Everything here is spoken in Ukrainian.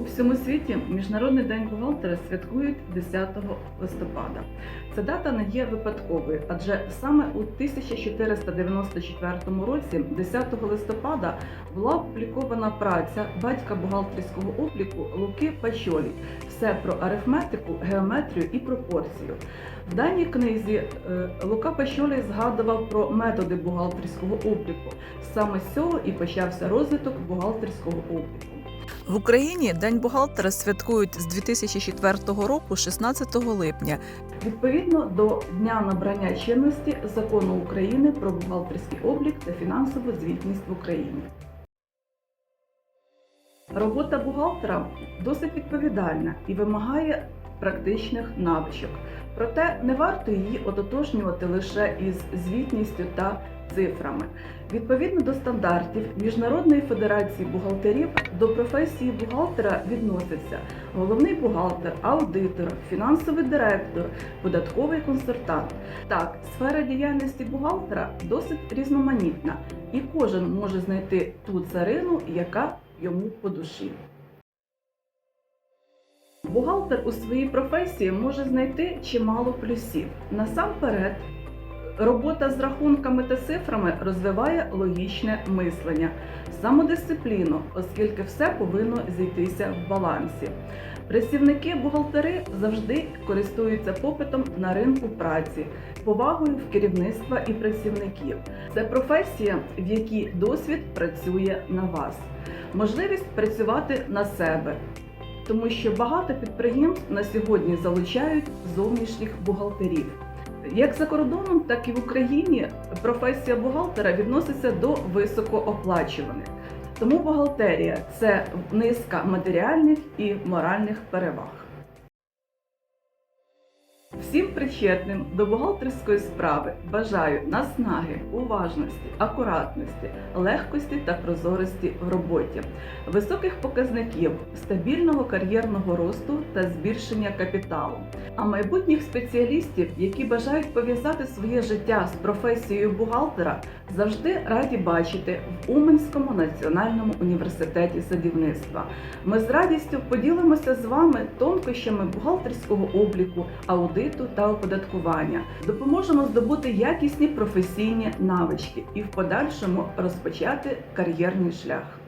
У всьому світі Міжнародний день бухгалтера святкують 10 листопада. Ця дата не є випадковою, адже саме у 1494 році, 10 листопада, була опублікована праця батька бухгалтерського обліку Луки Пачолі. Все про арифметику, геометрію і пропорцію. В даній книзі е, Лука Пачолі згадував про методи бухгалтерського обліку. Саме з цього і почався розвиток бухгалтерського обліку. В Україні День бухгалтера святкують з 2004 року, 16 липня. Відповідно до дня набрання чинності закону України про бухгалтерський облік та фінансову звітність в Україні. Робота бухгалтера досить відповідальна і вимагає практичних навичок. Проте не варто її ототожнювати лише із звітністю та цифрами. Відповідно до стандартів Міжнародної федерації бухгалтерів до професії бухгалтера відносяться головний бухгалтер, аудитор, фінансовий директор, податковий консультант. Так, сфера діяльності бухгалтера досить різноманітна, і кожен може знайти ту царину, яка йому по душі. Бухгалтер у своїй професії може знайти чимало плюсів. Насамперед, робота з рахунками та цифрами розвиває логічне мислення, самодисципліну, оскільки все повинно зійтися в балансі. Працівники бухгалтери завжди користуються попитом на ринку праці, повагою в керівництва і працівників. Це професія, в якій досвід працює на вас, можливість працювати на себе, тому що багато підприємств на сьогодні залучають зовнішніх бухгалтерів. Як за кордоном, так і в Україні професія бухгалтера відноситься до високооплачуваних. Тому бухгалтерія це низка матеріальних і моральних переваг. Всім причетним до бухгалтерської справи бажаю наснаги, уважності, акуратності, легкості та прозорості в роботі, високих показників, стабільного кар'єрного росту та збільшення капіталу. А майбутніх спеціалістів, які бажають пов'язати своє життя з професією бухгалтера, завжди раді бачити в Уманському національному університеті садівництва. Ми з радістю поділимося з вами тонкощами бухгалтерського обліку, аудиту та оподаткування, допоможемо здобути якісні професійні навички і в подальшому розпочати кар'єрний шлях.